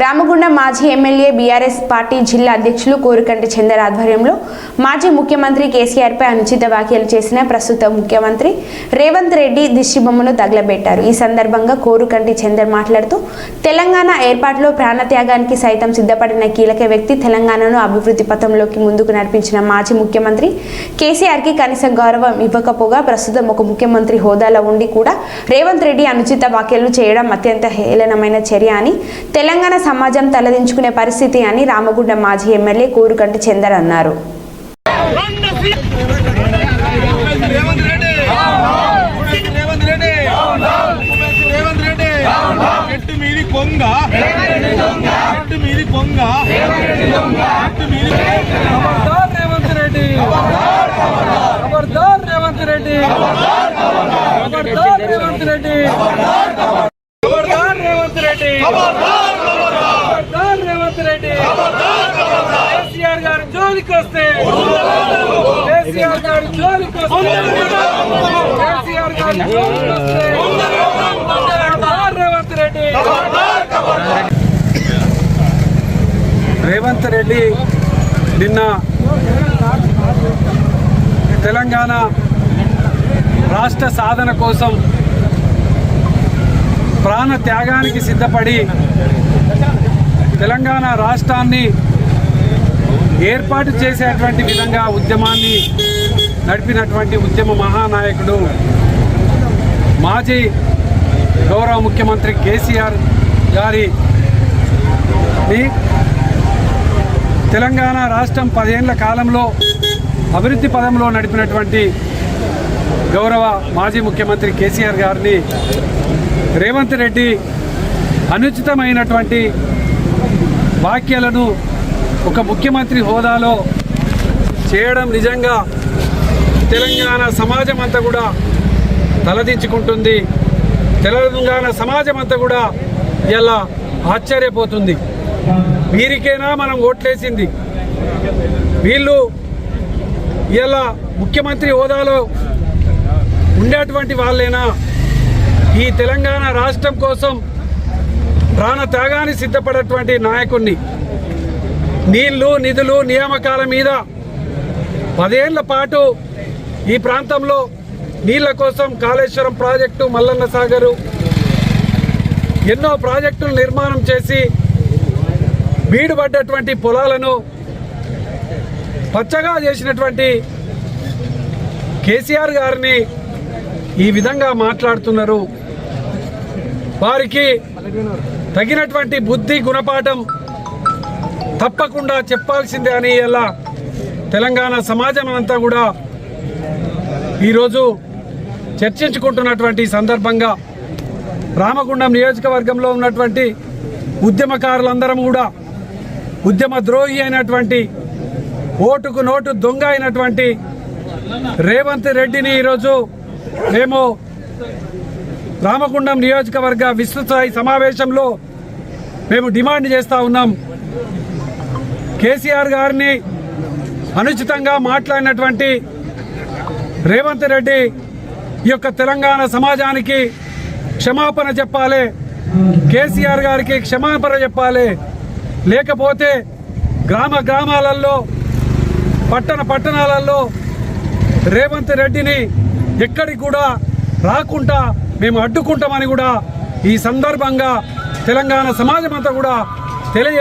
రామగుండం మాజీ MLA BRS party జిల్లా అధ్యక్షులు కోరుకంటి చందర్ ఆధ్వర్యంలో మాజీ ముఖ్యమంత్రి కేసీఆర్పై అనుచిత వ్యాఖ్యలు చేసిన ప్రస్తుత ముఖ్యమంత్రి రేవంత్ రెడ్డి దిష్టిబొమ్మను తగలబెట్టారు. ఈ సందర్భంగా కోరుకంటి చందర్ మాట్లాడుతూ తెలంగాణ ఏర్పాటులో ప్రాణత్యాగానికి సైతం సిద్ధపడిన కీలక వ్యక్తి తెలంగాణను అభివృద్ధి పథంలోకి ముందుకు నడిపించిన మాజీ ముఖ్యమంత్రి కేసీఆర్కి కనీస గౌరవం ఇవ్వకపోగా ప్రస్తుతం ఒక ముఖ్యమంత్రి హోదాలో ఉండి కూడా రేవంత్ రెడ్డి అనుచిత వ్యాఖ్యలు చేయడం అత్యంత హేళనమైన చర్య అని తెలంగాణ సమాజం తలదించుకునే పరిస్థితి అని రామగుండం మాజీ ఎమ్మెల్యే కోరుకంటి చందర్ అన్నారు. రేవంత్ రెడ్డి. రేవంత్ రెడ్డి రేవంత్ రెడ్డి చెట్టు మీది కొంగ చెట్టు మీది కొంగ చెట్టు మీది ఖబర్దార్ రేవంత్ రెడ్డి ఖబర్దార్ రేవంత్ రెడ్డి ఖబర్దార్ రేవంత్ రెడ్డి ఖబర్దార్ రేవంత్ రెడ్డి ఖబర్దార్ రేవంత్ రెడ్డి కేసీఆర్ గారి జోలికి వస్తే కేసీఆర్ గారి జోలికి వస్తే కేసీఆర్ గారి జోలికి వస్తే రేవంత్ రెడ్డి. రేవంత్ రెడ్డి నిన్న తెలంగాణ రాష్ట్ర సాధన కోసం ప్రాణ త్యాగానికి సిద్ధపడి తెలంగాణ రాష్ట్రాన్ని ఏర్పాటు చేసేటువంటి విధంగా ఉద్యమాన్ని నడిపినటువంటి ఉద్యమ మహానాయకుడు మాజీ గౌరవ ముఖ్యమంత్రి కేసీఆర్ గారిని తెలంగాణ రాష్ట్రం పదేళ్ళ కాలంలో అభివృద్ధి పదంలో నడిపినటువంటి గౌరవ మాజీ ముఖ్యమంత్రి కేసీఆర్ గారిని రేవంత్ రెడ్డి అనుచితమైనటువంటి వ్యాఖ్యలను ఒక ముఖ్యమంత్రి హోదాలో చేయడం నిజంగా తెలంగాణ సమాజం అంతా కూడా తలదించుకుంటుంది. తెలంగాణ సమాజం అంతా కూడా ఇలా ఆశ్చర్యపోతుంది. వీరికైనా మనం ఓట్లేసింది? వీళ్ళు ఇలా ముఖ్యమంత్రి హోదాలో ఉండేటువంటి వాళ్ళైనా? ఈ తెలంగాణ రాష్ట్రం కోసం ప్రాణ త్యాగాన్ని సిద్ధపడేటువంటి నాయకుడిని నీళ్ళు నిధులు నియామకాల మీద పదేళ్ళ పాటు ఈ ప్రాంతంలో నీళ్ళ కోసం కాళేశ్వరం ప్రాజెక్టు మల్లన్న సాగరు ఎన్నో ప్రాజెక్టులు నిర్మాణం చేసి బీడుపడ్డటువంటి పొలాలను పచ్చగా చేసినటువంటి కేసీఆర్ గారిని ఈ విధంగా మాట్లాడుతున్నారు. వారికి తగినటువంటి బుద్ధి గుణపాఠం తప్పకుండా చెప్పాల్సిందే అని ఇలా తెలంగాణ సమాజం అంతా కూడా ఈరోజు చర్చించుకుంటున్నటువంటి సందర్భంగా రామగుండం నియోజకవర్గంలో ఉన్నటువంటి ఉద్యమకారులందరం కూడా ఉద్యమ ద్రోహి అయినటువంటి ఓటుకు నోటు దొంగ అయినటువంటి రేవంత్ రెడ్డిని ఈరోజు మేము రామగుండం నియోజకవర్గ విస్తృత సమావేశంలో మేము డిమాండ్ చేస్తూ ఉన్నాం. కేసీఆర్ గారిని అనుచితంగా మాట్లాడినటువంటి రేవంత్ రెడ్డి ఈ యొక్క తెలంగాణ సమాజానికి క్షమాపణ చెప్పాలి. కేసీఆర్ గారికి క్షమాపణ చెప్పాలి. లేకపోతే గ్రామ గ్రామాలలో పట్టణ పట్టణాలలో రేవంత్ రెడ్డిని ఎక్కడికి కూడా రాకుండా మేము అడ్డుకుంటామని కూడా ఈ సందర్భంగా తెలంగాణ సమాజం అంతా కూడా తెలియ